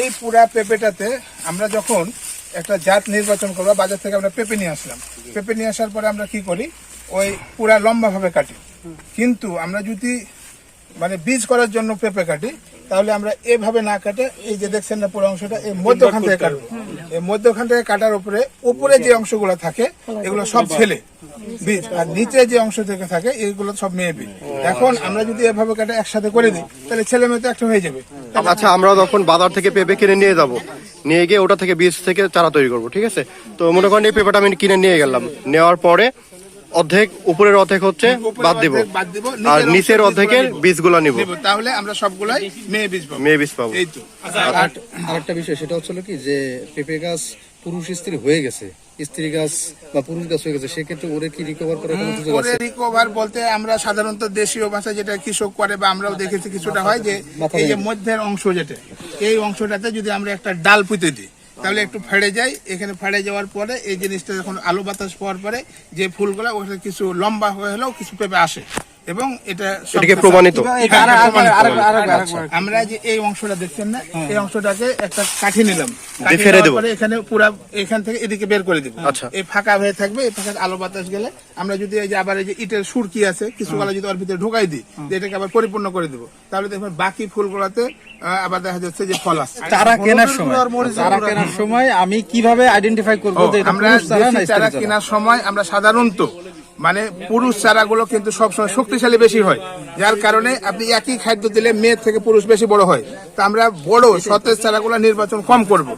এই পুরা পেঁপেটাতে আমরা যখন একটা জাত নির্বাচন করব বাজার থেকে আমরা পেঁপে নিয়ে আসলাম। পেঁপে নিয়ে আসার পরে আমরা কি করি? ওই পুরা লম্বা ভাবে কাটি কিন্তু আমরা যদি মানে বীজ করার জন্য পেঁপে কাটি তাহলে আমরা এভাবে না কাটে এই যে দেখছেন না পুরো অংশটা এই মধ্যখান থেকে কাটবো। এই মধ্যখান থেকে কাটার উপরে উপরে যে অংশগুলো থাকে এগুলো সব ছেলে বীজ। আর নিচে যে অংশ থেকে থাকে এগুলো সব মেয়ে বীজ। এখন আমরা যদি এভাবে কাটে একসাথে করে দিই তাহলে ছেলে মেয়ে তো একটা হয়ে যাবে। আচ্ছা আমরা তখন বাজার থেকে পেঁপে কিনে নিয়ে যাব নিয়ে গিয়ে ওটা থেকে বীজ থেকে চারা তৈরি করব ঠিক আছে? তো মনে করেন এই পেঁপেটা আমি কিনে নিয়ে গেলাম। নেওয়ার পরে অর্ধেক উপরের অর্ধেক হচ্ছে বাদ দিব। অর্ধেক বাদ দিব, আর নিচের অর্ধেকের বীজগুলো নিব। নিব। তাহলে আমরা সবগুলাই মেয়ে বীজ পাবো। মেয়ে বীজ পাবো। এই তো। আর আরেকটা বিষয় সেটা হচ্ছে কি যে পেঁপে গাছ পুরুষ স্ত্রী হয়ে গেছে স্ত্রী গাছ বা পুরুষ গাছ হয়ে গেছে সেক্ষেত্রে ওরে কি রিকভার করার কোনো সুযোগ আছে? রিকভার বলতে আমরা সাধারণত দেশীয় ভাষা যেটা কৃষক করে বা আমরাও দেখেছি কিছুটা হয় যে এই যে মধ্যের অংশ যেটা এই অংশটাতে যদি আমরা একটা ডাল পুঁতে দিই তাহলে একটু ফেড়ে যায় এখানে ফেড়ে যাওয়ার পরে এই জিনিসটা যখন আলু বাতাস পাওয়ার পরে যে ফুলগুলো ওখানে কিছু লম্বা হয়ে হলেও কিছু পেঁপে আসে। এবং এটা এটাকে প্রমাণিত। আমরা যে এই অংশটা দেখছেন না এই অংশটাকে একটা কাঠি নিলাম। ফেলে দেবো। এখানে পুরা এখান থেকে এদিকে বের করে দিব। আচ্ছা। এই ফাঁকা হয়ে থাকবে এই ফাঁকা আলো বাতাস গেলে আমরা যদি এই যে আবার এই যে ইটের সুরকি আছে কিছু গালা যদি ওর ভিতরে ঢুকাই দিই এটাকে আবার পরিপূর্ণ করে দিব। তাহলে দেখবেন বাকি ফুলগুলোতে আহ, আবার দেখা যাচ্ছে যে ফল আসছে। চারা কেনার সময় চারা কেনার সময় আমি কীভাবে আইডেন্টিফাই করব আমরা চারা? কেনার সময় আমরা সাধারণত মানে পুরুষ চারাগুলো কিন্তু সবসময় শক্তিশালী বেশি হয়। যার কারণে আপনি একই খাদ্য দিলে মেয়ের থেকে পুরুষ বেশি বড় হয়। তা আমরা বড় সতেজ চারাগুলো নির্বাচন কম করব।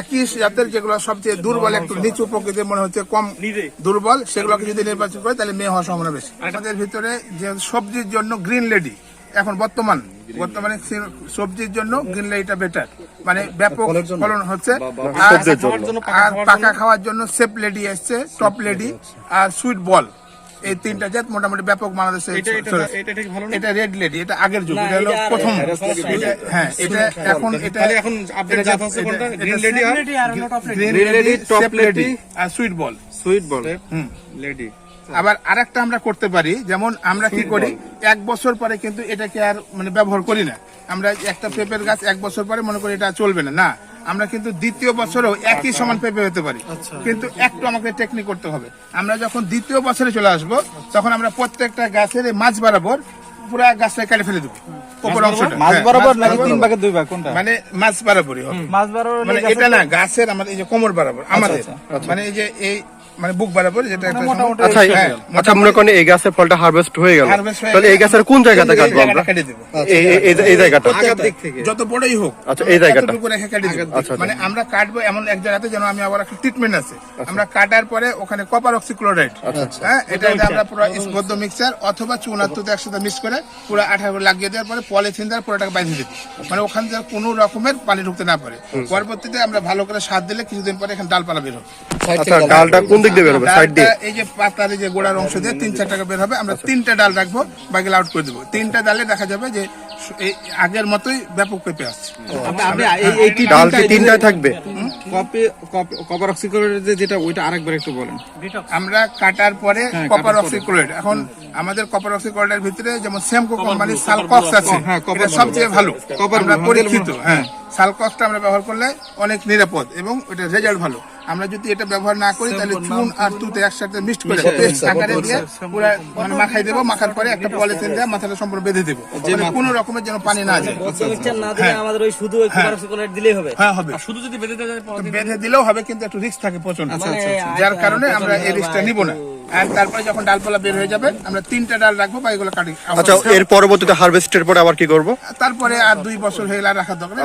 একই জাতের যেগুলো সবচেয়ে দুর্বল, একটু নিচু প্রকৃতির মনে হচ্ছে কম দুর্বল, সেগুলোকে যদি নির্বাচন করে তাহলে মেয়ে হওয়ার সম্ভাবনা বেশি। আমাদের ভিতরে যে সবজির জন্য গ্রিন লেডি এখন বর্তমান বর্তমানে সবজির জন্য গ্রিন লেডিটা বেটার মানে ব্যাপক ফলন হচ্ছে। আর পাকা খাওয়ার জন্য সেফ লেডি এসছে টপ লেডি আর সুইট বল এই তিনটা জাত মোটামুটি ব্যাপক বাংলাদেশে। এটা রেড লেডি এটা আগের যুগ এটা হলো প্রথম। এটা- হ্যাঁ এটা এখন এটা এখন আপডেট জাত হচ্ছে কোনটা? গ্রিন লেডি টপ লেডি আর সুইট বল সুইট বল হুম। লেডি আবার আরেকটা আমরা করতে পারি যেমন আমরা কি করি এক বছর পরে কিন্তু এটাকে আর মানে ব্যবহার করি না। আমরা একটা পেঁপের গাছ এক বছর পরে মনে করি এটা চলবে না। না আমরা কিন্তু দ্বিতীয় বছরেও একই সমান পেঁপে হতে পারি। কিন্তু একটু আমাকে টেকনিক করতে হবে। আমরা যখন দ্বিতীয় বছরে চলে আসব তখন আমরা প্রত্যেকটা গাছের মাছ বরাবর পুরা গাছটা কেটে ফেলে দেবো। উপর অংশটা। মাছ হ্যাঁ, বরাবর নাকি তিন ভাগের দুই ভাগ কোনটা? মানে মাছ বরাবরই হবে। মাছ বরাবর মানে এটা না গাছের আমাদের এই যে কোমর বরাবর আমাদের। মানে এই যে এই মানে বুক বরাবর যেটা একটা আচ্ছা হ্যাঁ, আচ্ছা মনে করেন এই গাছের ফলটা হারভেস্ট হয়ে গেল। তাহলে এই গাছের কোন জায়গাতে এই কাটবো আমরা? জায়গাটা দেবো। এই- জায়গাটা। প্রত্যেকটা, দিক থেকে। যত বড়ই হোক আচ্ছা, এই জায়গাটা। রেখে কেটে দেবো। আচ্ছা, আচ্ছা। মানে আমরা কাটবো এমন এক জায়গাতে যেন আমি আবার একটা ট্রিটমেন্ট আছে। আমরা কাটার পরে ওখানে কপার অক্সিক্লোরাইড হ্যাঁ এটা আমরা পুরো স্পদ্য অথবা চুনাত্তুতে একসাথে মিক্স করে পুরো আঠা লাগিয়ে দেওয়ার পরে পলিথিন দিয়ে পুরোটাকে বাইন্ধে দিবি মানে ওখানে যেন কোনো রকমের পানি ঢুকতে না পারে। পরবর্তীতে আমরা ভালো করে সার দিলে কিছুদিন পরে এখানে ডালপালা বের হবে। আচ্ছা থেকে ডালটা কোন দিক দিয়ে সাইড দিয়ে? এই যে পাতার যে গোড়ার অংশ দিয়ে তিন চার টাকা বের হবে। আমরা তিনটা ডাল রাখব বাকি আউট করে দেবো। তিনটা ডালে দেখা যাবে যে এই আগের মতোই ব্যাপক পেঁপে আসছে। টি- ডাল তিনটায় থাকবে? কপি কপার অক্সিক্লোরাইড যেটা ওইটা আরেকবার একটু বলেন। আমরা কাটার পরে হ্যাঁ, কপার। অক্সিক্লোরাইড এখন আমাদের কপার অক্সিক্লোরাইডের ভিতরে যেমন সেমকো কোম্পানির সালকক্স আছে। হ্যাঁ, এটা সবচেয়ে ভালো। কপার। পরীক্ষিত হ্যাঁ। সালকক্সটা আমরা ব্যবহার করলে অনেক নিরাপদ এবং এটা রেজাল্ট ভালো। আমরা যদি এটা ব্যবহার না করি তাহলে চুন আর তুতে একসাথে মিক্সড করে পেস্ট আকারে দিয়ে পুরো মানে মাখাই দেবো মাখার পরে একটা পলিথিন দিয়ে মাথাটা সম্পূর্ণ বেঁধে দেবো। মানে কোনো রকমের যেন পানি না যায়। মিক্সচার না দিলে আমাদের ওই শুধু ওই কোপার অক্সিক্লোরাইড দিলেই হবে। হ্যাঁ হবে। শুধু যদি বেঁধে দেওয়া যায় বেঁধে দিলেও হবে কিন্তু একটু রিস্ক থাকে প্রচণ্ড। মানে যার কারণে আমরা এই রিস্কটা নিব না। আর তারপরে যখন ডালপালা বের হয়ে যাবে আমরা তিনটা ডাল রাখব বা এগুলো কাটি আচ্ছা এর পরবর্তীতে হারভেস্টের পরে আবার কি করব? তারপরে আর দুই বছর হয়ে রাখার দরকার